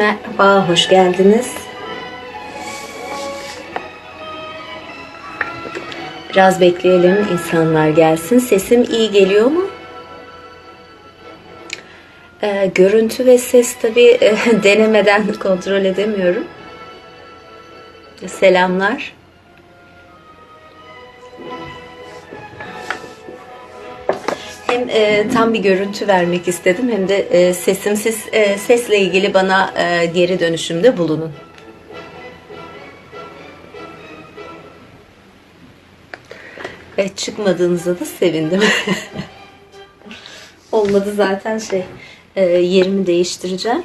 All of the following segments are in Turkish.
Merhaba, hoş geldiniz. Biraz bekleyelim, insanlar gelsin. Sesim iyi geliyor mu? Ee, görüntü ve ses tabii e, denemeden kontrol edemiyorum. Selamlar. Hem e, tam bir görüntü vermek istedim hem de e, sesim siz e, sesle ilgili bana e, geri dönüşümde bulunun. Evet çıkmadığınıza da sevindim. Olmadı zaten şey e, yerimi değiştireceğim.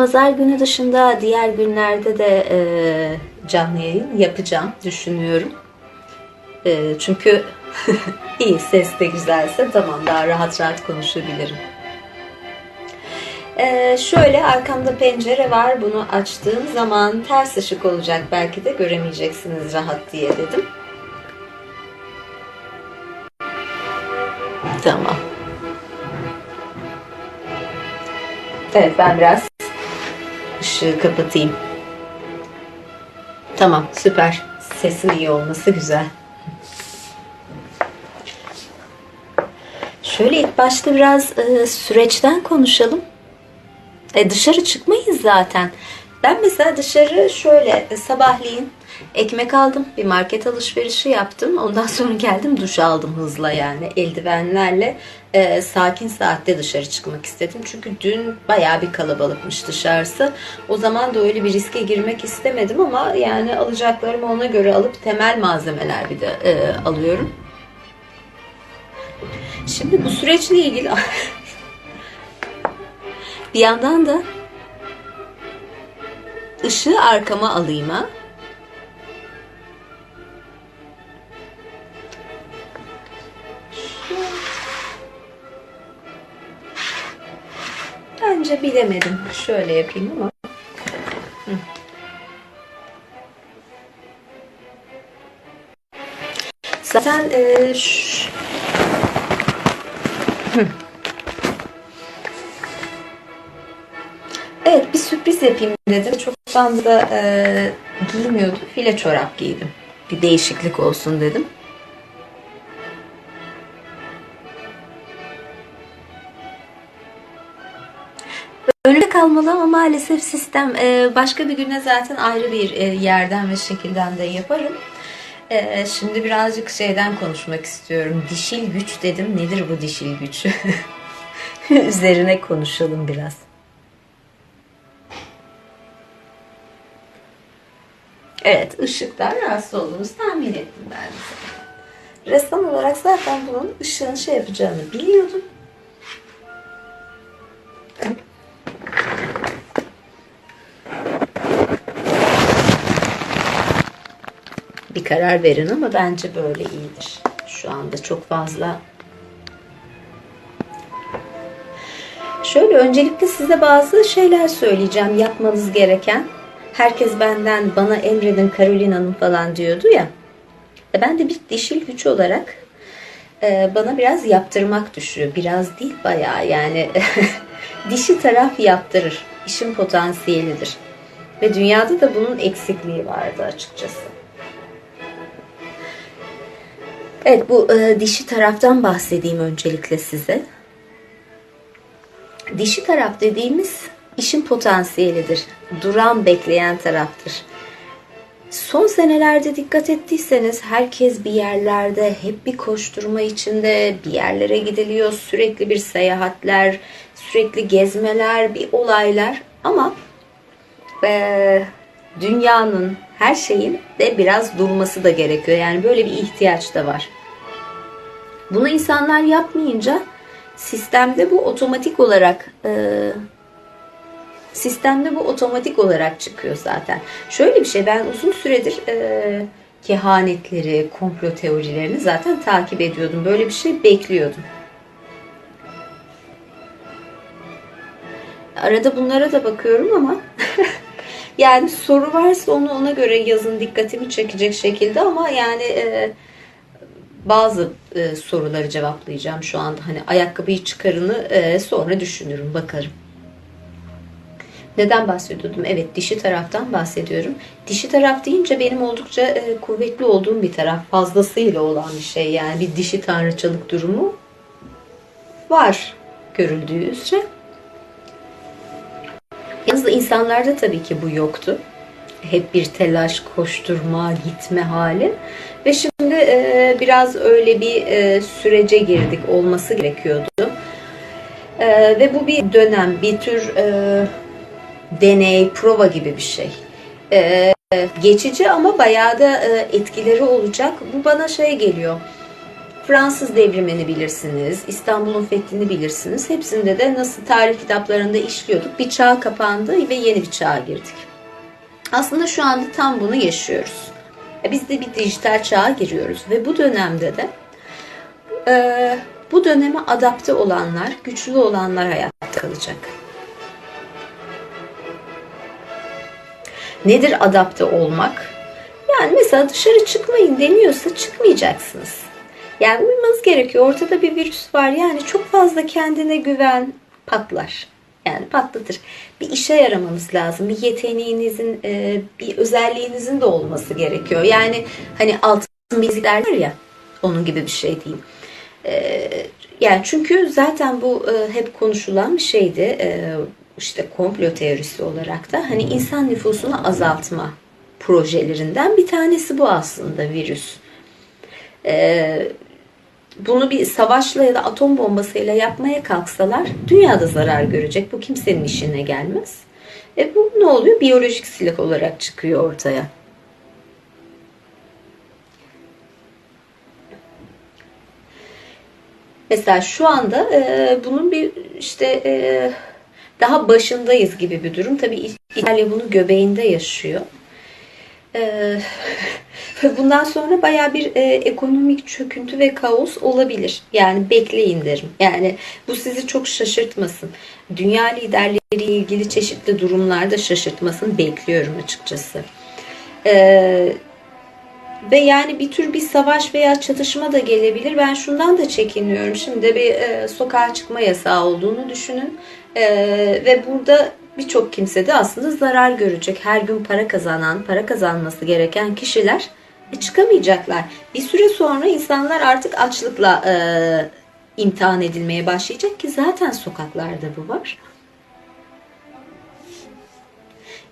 Pazar günü dışında diğer günlerde de e, canlı yayın yapacağım düşünüyorum. E, çünkü iyi ses de güzelse tamam daha rahat rahat konuşabilirim. E, şöyle arkamda pencere var. Bunu açtığım zaman ters ışık olacak. Belki de göremeyeceksiniz rahat diye dedim. Tamam. Evet ben biraz ışığı kapatayım. Tamam süper. Sesin iyi olması güzel. Şöyle ilk başta biraz e, süreçten konuşalım. E, dışarı çıkmayız zaten. Ben mesela dışarı şöyle e, sabahleyin ekmek aldım, bir market alışverişi yaptım. Ondan sonra geldim duş aldım hızla yani eldivenlerle e, sakin saatte dışarı çıkmak istedim. Çünkü dün bayağı bir kalabalıkmış dışarısı. O zaman da öyle bir riske girmek istemedim ama yani alacaklarımı ona göre alıp temel malzemeler bir de e, alıyorum. Şimdi bu süreçle ilgili bir yandan da ışığı arkama alayım ha. Bence bilemedim. Şöyle yapayım ama. Hı. Zaten e. Evet bir sürpriz yapayım dedim. Çoktan da e, giymiyordum. File çorap giydim. Bir değişiklik olsun dedim. Kalmalı ama maalesef sistem e, başka bir güne zaten ayrı bir e, yerden ve şekilden de yaparım. E, Şimdi birazcık şeyden konuşmak istiyorum. Dişil güç dedim. Nedir bu dişil güç? Üzerine konuşalım biraz. Evet, ışıktan rahatsız olduğunuzu tahmin ettim ben. Ressam olarak zaten bunun ışığın şey yapacağını biliyordum. Bir karar verin ama bence böyle iyidir. Şu anda çok fazla Şöyle öncelikle size bazı şeyler söyleyeceğim yapmanız gereken. Herkes benden bana emredin Carolina Hanım falan diyordu ya. E, Ben de bir dişil güç olarak e, bana biraz yaptırmak düşüyor. Biraz değil bayağı yani dişi taraf yaptırır. İşin potansiyelidir. Ve dünyada da bunun eksikliği vardı açıkçası. Evet bu e, dişi taraftan bahsedeyim öncelikle size. Dişi taraf dediğimiz işin potansiyelidir. Duran bekleyen taraftır. Son senelerde dikkat ettiyseniz herkes bir yerlerde hep bir koşturma içinde bir yerlere gidiliyor. Sürekli bir seyahatler, sürekli gezmeler, bir olaylar ama eee, dünyanın her şeyin de biraz durması da gerekiyor. Yani böyle bir ihtiyaç da var. Bunu insanlar yapmayınca sistemde bu otomatik olarak e, sistemde bu otomatik olarak çıkıyor zaten. Şöyle bir şey ben uzun süredir e, kehanetleri, komplo teorilerini zaten takip ediyordum. Böyle bir şey bekliyordum. Arada bunlara da bakıyorum ama Yani soru varsa onu ona göre yazın dikkatimi çekecek şekilde ama yani e, bazı e, soruları cevaplayacağım şu anda. Hani ayakkabıyı çıkarını e, sonra düşünürüm, bakarım. Neden bahsediyordum? Evet dişi taraftan bahsediyorum. Dişi taraf deyince benim oldukça e, kuvvetli olduğum bir taraf. Fazlasıyla olan bir şey yani bir dişi tanrıçalık durumu var görüldüğü üzere. Yalnız da insanlarda tabii ki bu yoktu. Hep bir telaş, koşturma, gitme hali. Ve şimdi e, biraz öyle bir e, sürece girdik. Olması gerekiyordu. E, ve bu bir dönem, bir tür e, deney, prova gibi bir şey. E, geçici ama bayağı da e, etkileri olacak. Bu bana şey geliyor. Fransız devrimini bilirsiniz, İstanbul'un fethini bilirsiniz. Hepsinde de nasıl tarih kitaplarında işliyorduk. Bir çağ kapandı ve yeni bir çağa girdik. Aslında şu anda tam bunu yaşıyoruz. E, Biz de bir dijital çağa giriyoruz ve bu dönemde de e, bu döneme adapte olanlar, güçlü olanlar hayatta kalacak. Nedir adapte olmak? Yani mesela dışarı çıkmayın deniyorsa çıkmayacaksınız. Yani uymanız gerekiyor. Ortada bir virüs var. Yani çok fazla kendine güven patlar. Yani patlatır. Bir işe yaramanız lazım. Bir yeteneğinizin, e, bir özelliğinizin de olması gerekiyor. Yani hani altın bilezikler var ya, onun gibi bir şey diyeyim. E, yani çünkü zaten bu e, hep konuşulan bir şeydi. İşte komplo teorisi olarak da hani insan nüfusunu azaltma projelerinden bir tanesi bu aslında virüs. Ee, bunu bir savaşla ya da atom bombasıyla yapmaya kalksalar dünyada zarar görecek. Bu kimsenin işine gelmez. E bu ne oluyor? Biyolojik silah olarak çıkıyor ortaya. Mesela şu anda e, bunun bir işte e, daha başındayız gibi bir durum. Tabii İtalya bunu göbeğinde yaşıyor. Ee, bundan sonra baya bir e, ekonomik çöküntü ve kaos olabilir. Yani bekleyin derim. Yani bu sizi çok şaşırtmasın. Dünya liderleriyle ilgili çeşitli durumlarda şaşırtmasın bekliyorum açıkçası. Ee, ve yani bir tür bir savaş veya çatışma da gelebilir. Ben şundan da çekiniyorum. Şimdi bir e, sokağa çıkma yasağı olduğunu düşünün. E, ve burada birçok kimse de aslında zarar görecek. Her gün para kazanan, para kazanması gereken kişiler çıkamayacaklar. Bir süre sonra insanlar artık açlıkla e, imtihan edilmeye başlayacak ki zaten sokaklarda bu var.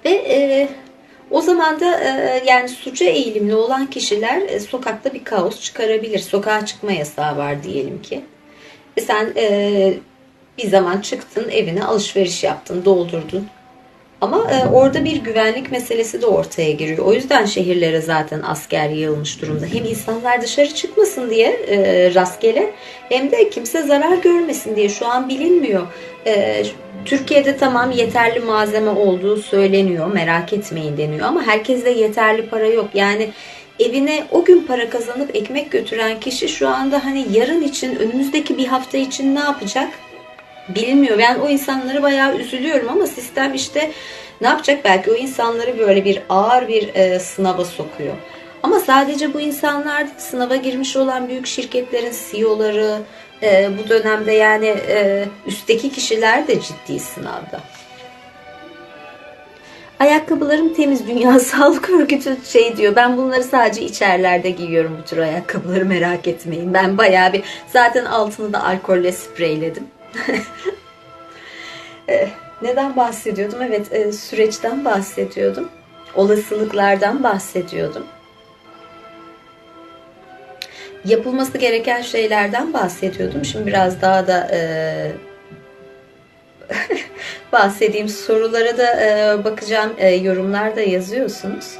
Ve e, o zaman da e, yani suça eğilimli olan kişiler e, sokakta bir kaos çıkarabilir. Sokağa çıkma yasağı var diyelim ki. E sen e, bir zaman çıktın evine alışveriş yaptın, doldurdun. Ama e, orada bir güvenlik meselesi de ortaya giriyor. O yüzden şehirlere zaten asker yığılmış durumda. Hem insanlar dışarı çıkmasın diye e, rastgele hem de kimse zarar görmesin diye şu an bilinmiyor. E, Türkiye'de tamam yeterli malzeme olduğu söyleniyor. Merak etmeyin deniyor ama herkeste yeterli para yok. Yani evine o gün para kazanıp ekmek götüren kişi şu anda hani yarın için önümüzdeki bir hafta için ne yapacak? Bilinmiyor. Ben o insanları bayağı üzülüyorum ama sistem işte ne yapacak? Belki o insanları böyle bir ağır bir e, sınava sokuyor. Ama sadece bu insanlar sınava girmiş olan büyük şirketlerin CEO'ları e, bu dönemde yani e, üstteki kişiler de ciddi sınavda. Ayakkabılarım temiz. Dünya Sağlık Örgütü şey diyor. Ben bunları sadece içerlerde giyiyorum bu tür ayakkabıları merak etmeyin. Ben bayağı bir zaten altını da alkolle spreyledim. Eh, Neden bahsediyordum? Evet, e, süreçten bahsediyordum. Olasılıklardan bahsediyordum. Yapılması gereken şeylerden bahsediyordum. Şimdi biraz daha da e, bahsedeyim. Sorulara da e, bakacağım. E, yorumlarda yazıyorsunuz.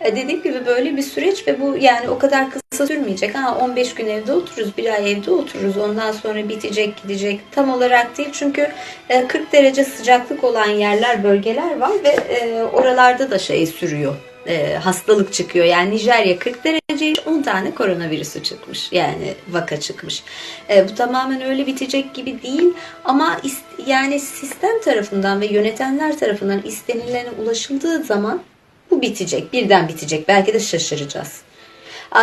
E, dediğim gibi böyle bir süreç ve bu yani o kadar kısa sürmeyecek. Ha 15 gün evde otururuz, bir ay evde otururuz. Ondan sonra bitecek, gidecek. Tam olarak değil çünkü e, 40 derece sıcaklık olan yerler, bölgeler var ve e, oralarda da şey sürüyor. e, hastalık çıkıyor. Yani Nijerya 40 derece 10 tane koronavirüsü çıkmış. Yani vaka çıkmış. E, bu tamamen öyle bitecek gibi değil ama yani sistem tarafından ve yönetenler tarafından istenilene ulaşıldığı zaman bu bitecek. Birden bitecek. Belki de şaşıracağız.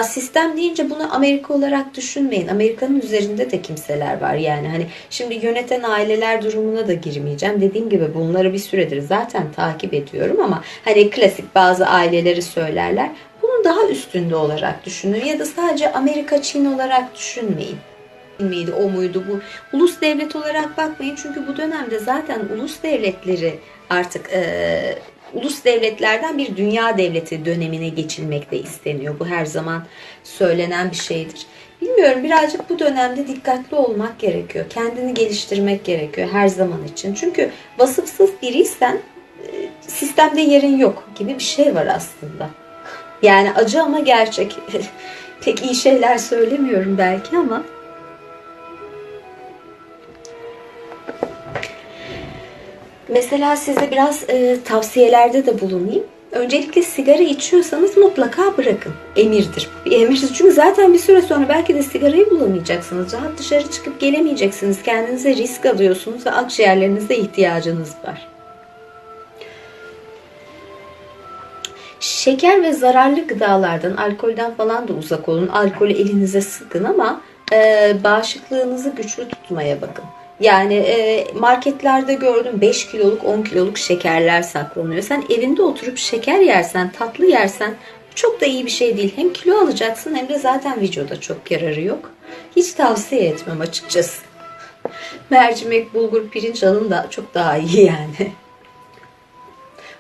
Sistem deyince bunu Amerika olarak düşünmeyin. Amerika'nın üzerinde de kimseler var. Yani hani şimdi yöneten aileler durumuna da girmeyeceğim. Dediğim gibi bunları bir süredir zaten takip ediyorum ama hani klasik bazı aileleri söylerler. Bunun daha üstünde olarak düşünün ya da sadece Amerika Çin olarak düşünmeyin miydi, o muydu bu? Ulus devlet olarak bakmayın çünkü bu dönemde zaten ulus devletleri artık e, ulus devletlerden bir dünya devleti dönemine geçilmek de isteniyor. Bu her zaman söylenen bir şeydir. Bilmiyorum birazcık bu dönemde dikkatli olmak gerekiyor. Kendini geliştirmek gerekiyor her zaman için. Çünkü vasıfsız biriysen e, sistemde yerin yok gibi bir şey var aslında. Yani acı ama gerçek. Pek iyi şeyler söylemiyorum belki ama Mesela size biraz e, tavsiyelerde de bulunayım. Öncelikle sigara içiyorsanız mutlaka bırakın. Emirdir. Bir emirdir. Çünkü zaten bir süre sonra belki de sigarayı bulamayacaksınız. Rahat dışarı çıkıp gelemeyeceksiniz. Kendinize risk alıyorsunuz ve akciğerlerinize ihtiyacınız var. Şeker ve zararlı gıdalardan, alkolden falan da uzak olun. Alkolü elinize sıkın ama e, bağışıklığınızı güçlü tutmaya bakın. Yani e, marketlerde gördüm 5 kiloluk 10 kiloluk şekerler saklanıyor. Sen evinde oturup şeker yersen, tatlı yersen çok da iyi bir şey değil. Hem kilo alacaksın hem de zaten vücuda çok yararı yok. Hiç tavsiye etmem açıkçası. Mercimek, bulgur, pirinç alın da çok daha iyi yani.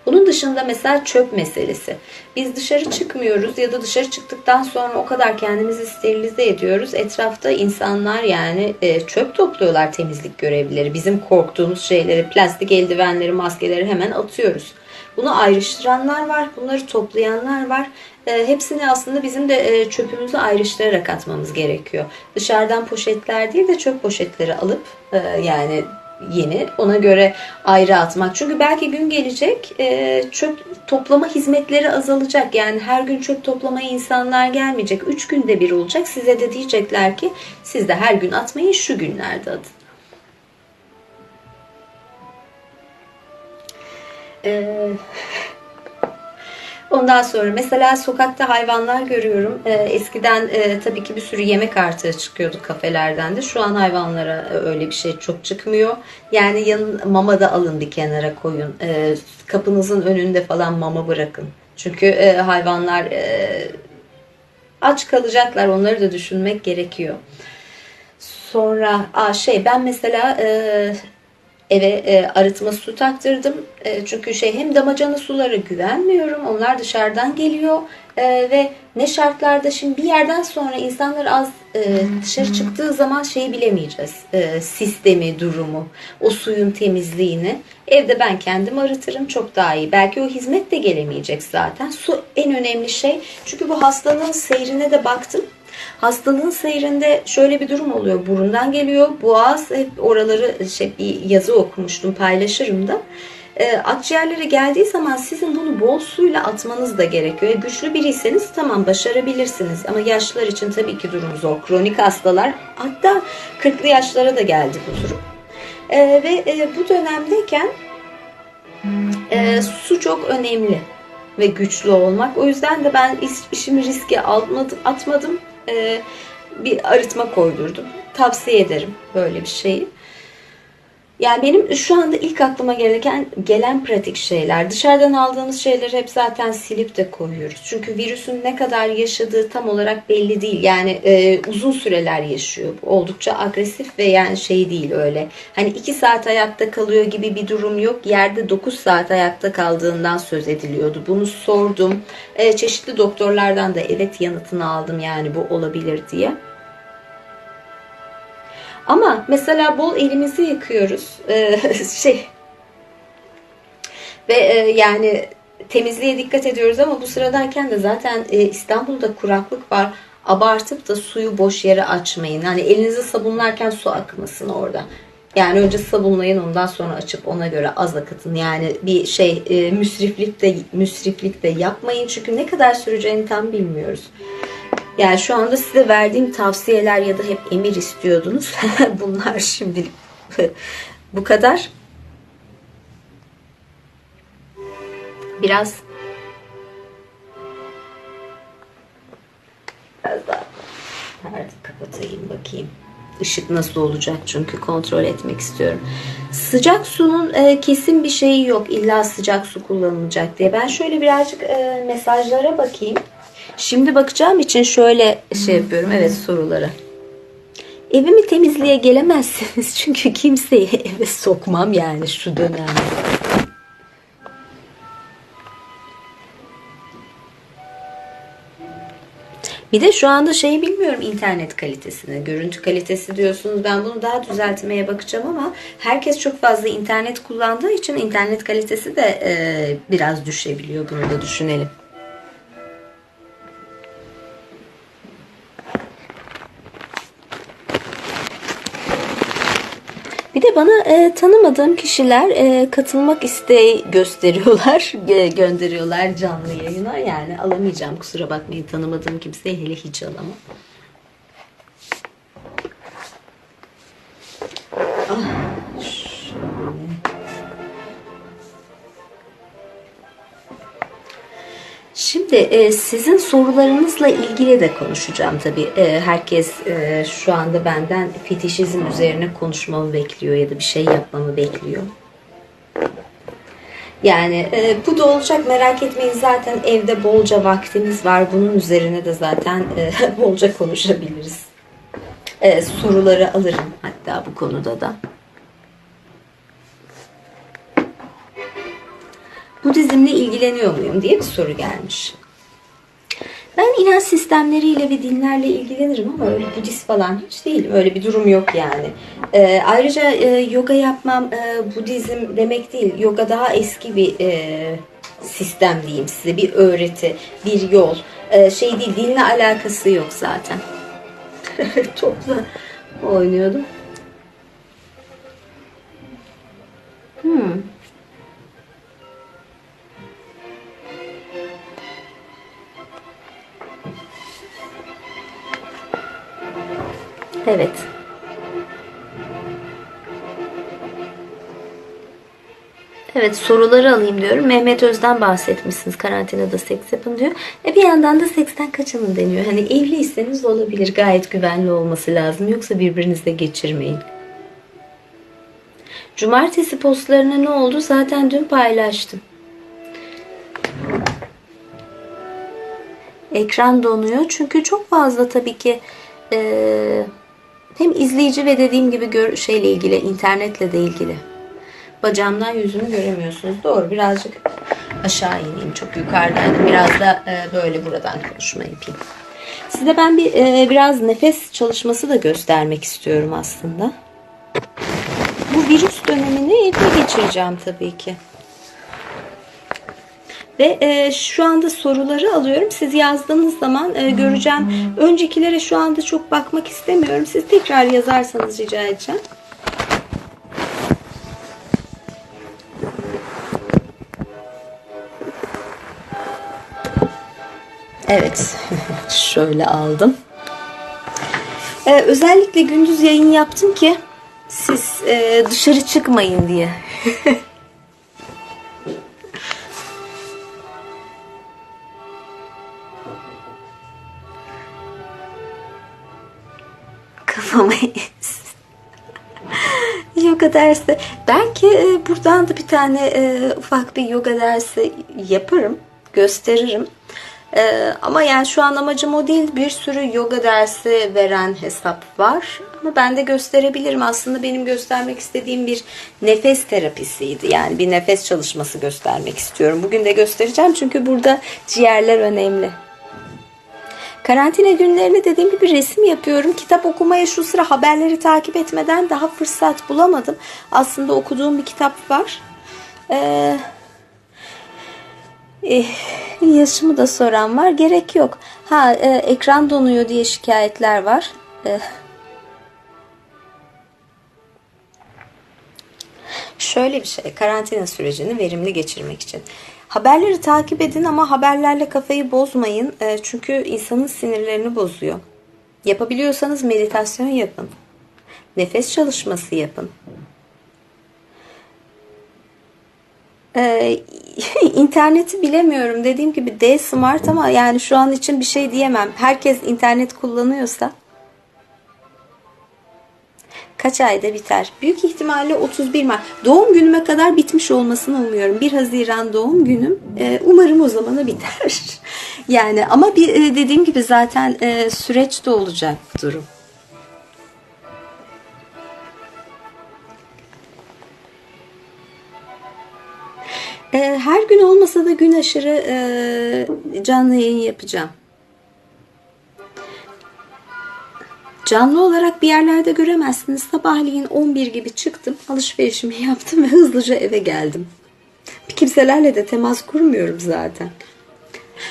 Bunun dışında mesela çöp meselesi. Biz dışarı çıkmıyoruz ya da dışarı çıktıktan sonra o kadar kendimizi sterilize ediyoruz. Etrafta insanlar yani e, çöp topluyorlar temizlik görevlileri. Bizim korktuğumuz şeyleri, plastik eldivenleri, maskeleri hemen atıyoruz. Bunu ayrıştıranlar var, bunları toplayanlar var. E, hepsini aslında bizim de e, çöpümüzü ayrıştırarak atmamız gerekiyor. Dışarıdan poşetler değil de çöp poşetleri alıp yani yeni ona göre ayrı atmak. Çünkü belki gün gelecek e, çöp toplama hizmetleri azalacak. Yani her gün çöp toplamaya insanlar gelmeyecek. Üç günde bir olacak. Size de diyecekler ki siz de her gün atmayın şu günlerde atın. Ee, Ondan sonra mesela sokakta hayvanlar görüyorum. Ee, eskiden e, tabii ki bir sürü yemek artığı çıkıyordu kafelerden de. Şu an hayvanlara öyle bir şey çok çıkmıyor. Yani yanın mama da alın bir kenara koyun. Ee, kapınızın önünde falan mama bırakın. Çünkü e, hayvanlar e, aç kalacaklar. Onları da düşünmek gerekiyor. Sonra aa şey ben mesela e, eve e, arıtma su taktırdım. E, çünkü şey hem damacana sulara güvenmiyorum. Onlar dışarıdan geliyor. E, ve ne şartlarda şimdi bir yerden sonra insanlar az e, dışarı çıktığı zaman şeyi bilemeyeceğiz. E, sistemi, durumu, o suyun temizliğini. Evde ben kendim arıtırım çok daha iyi. Belki o hizmet de gelemeyecek zaten. Su en önemli şey. Çünkü bu hastalığın seyrine de baktım. Hastalığın seyrinde şöyle bir durum oluyor. Burundan geliyor. Boğaz hep oraları şey, bir yazı okumuştum paylaşırım da. E, akciğerlere geldiği zaman sizin bunu bol suyla atmanız da gerekiyor. E, güçlü biriyseniz tamam başarabilirsiniz. Ama yaşlılar için tabii ki durum zor. Kronik hastalar hatta 40'lı yaşlara da geldi bu durum. E, ve e, bu dönemdeyken e, su çok önemli ve güçlü olmak. O yüzden de ben işimi riske almadım, atmadım. E, bir arıtma koydurdum. Tavsiye ederim böyle bir şeyi. Yani benim şu anda ilk aklıma gereken gelen pratik şeyler. Dışarıdan aldığımız şeyleri hep zaten silip de koyuyoruz. Çünkü virüsün ne kadar yaşadığı tam olarak belli değil. Yani e, uzun süreler yaşıyor. Oldukça agresif ve yani şey değil öyle. Hani 2 saat ayakta kalıyor gibi bir durum yok. Yerde 9 saat ayakta kaldığından söz ediliyordu. Bunu sordum. E, çeşitli doktorlardan da evet yanıtını aldım yani bu olabilir diye. Ama mesela bol elimizi yıkıyoruz. Ee, şey ve e, yani temizliğe dikkat ediyoruz ama bu sıradayken de zaten e, İstanbul'da kuraklık var. Abartıp da suyu boş yere açmayın. Hani elinizi sabunlarken su akmasın orada. Yani önce sabunlayın ondan sonra açıp ona göre az akıtın. Yani bir şey e, müsriflik de müsriflik de yapmayın çünkü ne kadar süreceğini tam bilmiyoruz. Yani şu anda size verdiğim tavsiyeler ya da hep emir istiyordunuz. Bunlar şimdi bu kadar. Biraz biraz daha perde kapatayım bakayım. Işık nasıl olacak çünkü kontrol etmek istiyorum. Sıcak sunun e, kesin bir şeyi yok. İlla sıcak su kullanılacak diye. Ben şöyle birazcık e, mesajlara bakayım. Şimdi bakacağım için şöyle şey yapıyorum. Evet soruları. Evimi temizliğe gelemezsiniz çünkü kimseyi eve sokmam yani şu dönemde. Bir de şu anda şeyi bilmiyorum internet kalitesini, görüntü kalitesi diyorsunuz. Ben bunu daha düzeltmeye bakacağım ama herkes çok fazla internet kullandığı için internet kalitesi de e, biraz düşebiliyor. Bunu da düşünelim. Bir de bana e, tanımadığım kişiler e, katılmak isteği gösteriyorlar, e, gönderiyorlar canlı yayına. Yani alamayacağım kusura bakmayın tanımadığım kimseyi hele hiç alamam. Şimdi e, sizin sorularınızla ilgili de konuşacağım tabii. E, herkes e, şu anda benden fetişizm üzerine konuşmamı bekliyor ya da bir şey yapmamı bekliyor. Yani e, bu da olacak merak etmeyin zaten evde bolca vaktimiz var. Bunun üzerine de zaten e, bolca konuşabiliriz. E, soruları alırım hatta bu konuda da. Budizmle ilgileniyor muyum diye bir soru gelmiş. Ben inanç sistemleriyle ve dinlerle ilgilenirim ama öyle Budist falan hiç değilim. Öyle bir durum yok yani. Ee, ayrıca e, yoga yapmam e, Budizm demek değil. Yoga daha eski bir e, sistem diyeyim size. Bir öğreti, bir yol. E, şey değil, dinle alakası yok zaten. Topla oynuyordum. Hmm. Evet. Evet soruları alayım diyorum. Mehmet Öz'den bahsetmişsiniz. Karantinada seks yapın diyor. E bir yandan da seksten kaçının deniyor. Hani evliyseniz olabilir. Gayet güvenli olması lazım. Yoksa birbirinizle geçirmeyin. Cumartesi postlarına ne oldu? Zaten dün paylaştım. Ekran donuyor. Çünkü çok fazla tabii ki eee hem izleyici ve dediğim gibi gör, şeyle ilgili, internetle de ilgili. Bacağımdan yüzümü göremiyorsunuz. Doğru birazcık aşağı ineyim. Çok yukarıdaydım. Biraz da e, böyle buradan konuşma yapayım. Size ben bir e, biraz nefes çalışması da göstermek istiyorum aslında. Bu virüs dönemini evde geçireceğim tabii ki. Ve e, şu anda soruları alıyorum. Siz yazdığınız zaman e, göreceğim. Öncekilere şu anda çok bakmak istemiyorum. Siz tekrar yazarsanız rica edeceğim. Evet. Şöyle aldım. Ee, özellikle gündüz yayın yaptım ki siz e, dışarı çıkmayın diye. Kafamı yoga dersi. Belki e, buradan da bir tane e, ufak bir yoga dersi yaparım, gösteririm. E, ama yani şu an amacım o değil. Bir sürü yoga dersi veren hesap var. Ama ben de gösterebilirim. Aslında benim göstermek istediğim bir nefes terapisiydi. Yani bir nefes çalışması göstermek istiyorum. Bugün de göstereceğim çünkü burada ciğerler önemli. Karantina günlerinde dediğim gibi resim yapıyorum. Kitap okumaya şu sıra haberleri takip etmeden daha fırsat bulamadım. Aslında okuduğum bir kitap var. Ee, eh, yaşımı da soran var. Gerek yok. Ha e, ekran donuyor diye şikayetler var. E, Şöyle bir şey, karantina sürecini verimli geçirmek için. Haberleri takip edin ama haberlerle kafayı bozmayın. E, çünkü insanın sinirlerini bozuyor. Yapabiliyorsanız meditasyon yapın. Nefes çalışması yapın. Ee, interneti bilemiyorum. Dediğim gibi D Smart ama yani şu an için bir şey diyemem. Herkes internet kullanıyorsa kaç ayda biter? Büyük ihtimalle 31 Mart. Doğum günüme kadar bitmiş olmasını umuyorum. 1 Haziran doğum günüm. Ee, umarım o zamana biter. yani ama bir e, dediğim gibi zaten e, süreçte olacak durum. Ee, Her gün olmasa da gün aşırı e, canlı yayın yapacağım. Canlı olarak bir yerlerde göremezsiniz. Sabahleyin 11 gibi çıktım, alışverişimi yaptım ve hızlıca eve geldim. Kimselerle de temas kurmuyorum zaten.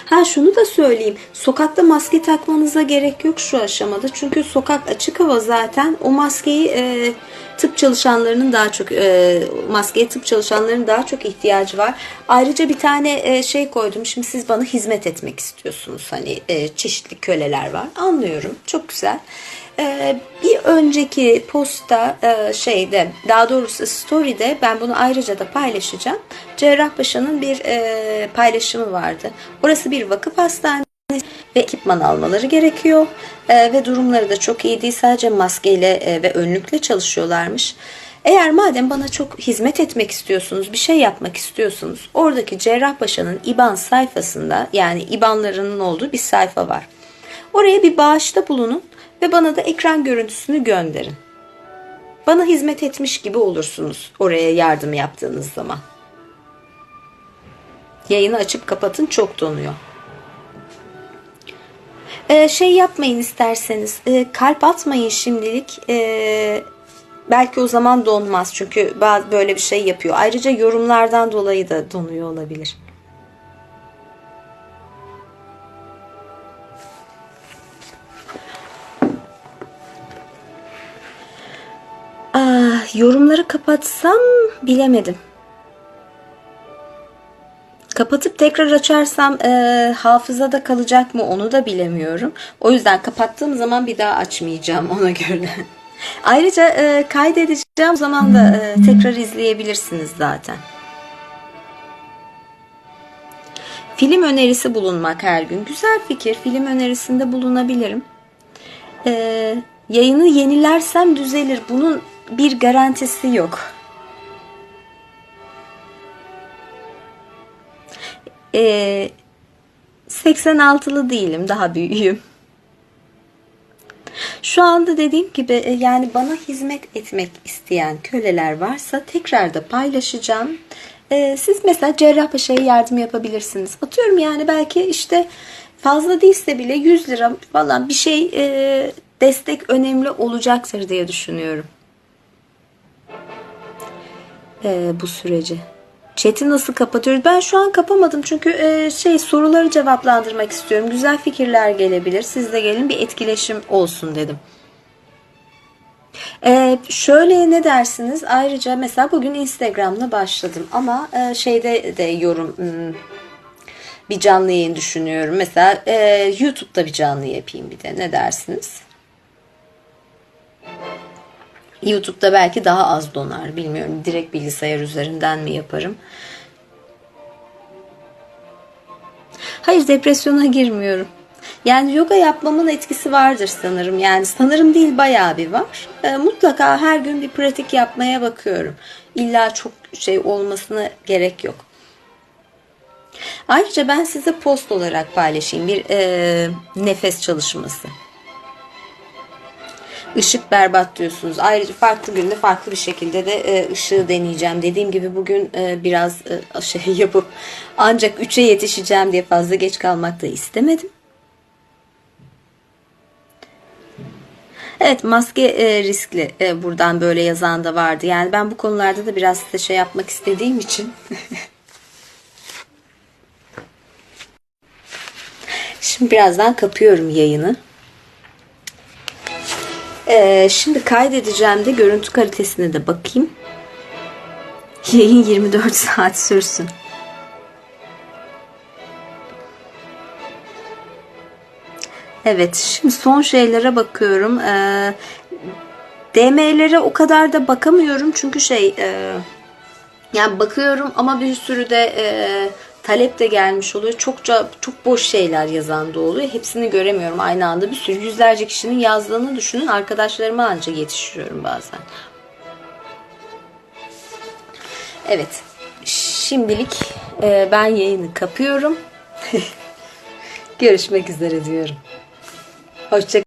Ha şunu da söyleyeyim. Sokakta maske takmanıza gerek yok şu aşamada. Çünkü sokak açık hava zaten. O maskeyi e, tıp çalışanlarının daha çok e, maskeye tıp çalışanlarının daha çok ihtiyacı var. Ayrıca bir tane e, şey koydum. Şimdi siz bana hizmet etmek istiyorsunuz. Hani e, çeşitli köleler var. Anlıyorum. Çok güzel. E, bir önceki posta e, şeyde daha doğrusu story'de ben bunu ayrıca da paylaşacağım. Cerrahpaşa'nın bir e, paylaşımı vardı. Orası bir vakıf hastanesi ve ekipman almaları gerekiyor. E, ve durumları da çok iyi değil. Sadece maskeyle ve önlükle çalışıyorlarmış. Eğer madem bana çok hizmet etmek istiyorsunuz, bir şey yapmak istiyorsunuz, oradaki Cerrahpaşa'nın IBAN sayfasında yani IBAN'larının olduğu bir sayfa var. Oraya bir bağışta bulunun ve bana da ekran görüntüsünü gönderin. Bana hizmet etmiş gibi olursunuz oraya yardım yaptığınız zaman. Yayını açıp kapatın çok donuyor. Ee, şey yapmayın isterseniz e, kalp atmayın şimdilik. Ee, belki o zaman donmaz çünkü böyle bir şey yapıyor. Ayrıca yorumlardan dolayı da donuyor olabilir. Ah, yorumları kapatsam bilemedim. Kapatıp tekrar açarsam e, hafızada kalacak mı onu da bilemiyorum. O yüzden kapattığım zaman bir daha açmayacağım ona göre. Ayrıca e, kaydedeceğim zaman da e, tekrar izleyebilirsiniz zaten. Film önerisi bulunmak her gün. Güzel fikir. Film önerisinde bulunabilirim. E, yayını yenilersem düzelir. Bunun bir garantisi yok. Ee, 86'lı değilim, daha büyüğüm. Şu anda dediğim gibi e, yani bana hizmet etmek isteyen köleler varsa tekrar da paylaşacağım. Ee, siz mesela Cerrahpaşa'ya yardım yapabilirsiniz. Atıyorum yani belki işte fazla değilse bile 100 lira falan bir şey e, destek önemli olacaktır diye düşünüyorum. Ee, bu süreci. Chat'i nasıl kapatıyoruz? Ben şu an kapamadım çünkü e, şey soruları cevaplandırmak istiyorum. Güzel fikirler gelebilir. Siz de gelin bir etkileşim olsun dedim. Ee, şöyle ne dersiniz? Ayrıca mesela bugün Instagram'la başladım ama e, şeyde de yorum hmm, bir canlı yayın düşünüyorum. Mesela e, YouTube'da bir canlı yapayım bir de. Ne dersiniz? YouTube'da belki daha az donar. Bilmiyorum. Direkt bilgisayar üzerinden mi yaparım? Hayır depresyona girmiyorum. Yani yoga yapmamın etkisi vardır sanırım. Yani sanırım değil bayağı bir var. E, mutlaka her gün bir pratik yapmaya bakıyorum. İlla çok şey olmasına gerek yok. Ayrıca ben size post olarak paylaşayım bir e, nefes çalışması. Işık berbat diyorsunuz. Ayrıca farklı günde farklı bir şekilde de e, ışığı deneyeceğim. Dediğim gibi bugün e, biraz e, şey yapıp ancak 3'e yetişeceğim diye fazla geç kalmak da istemedim. Evet maske e, riskli e, buradan böyle yazan da vardı. Yani ben bu konularda da biraz size şey yapmak istediğim için. Şimdi birazdan kapıyorum yayını. Ee, şimdi kaydedeceğim de görüntü kalitesine de bakayım. yayın 24 saat sürsün. Evet, şimdi son şeylere bakıyorum. Ee, DM'lere o kadar da bakamıyorum çünkü şey e, yani bakıyorum ama bir sürü de e, talep de gelmiş oluyor. Çokça çok boş şeyler yazan da oluyor. Hepsini göremiyorum aynı anda. Bir sürü yüzlerce kişinin yazdığını düşünün. Arkadaşlarıma ancak yetiştiriyorum bazen. Evet. Şimdilik e, ben yayını kapıyorum. Görüşmek üzere diyorum. Hoşça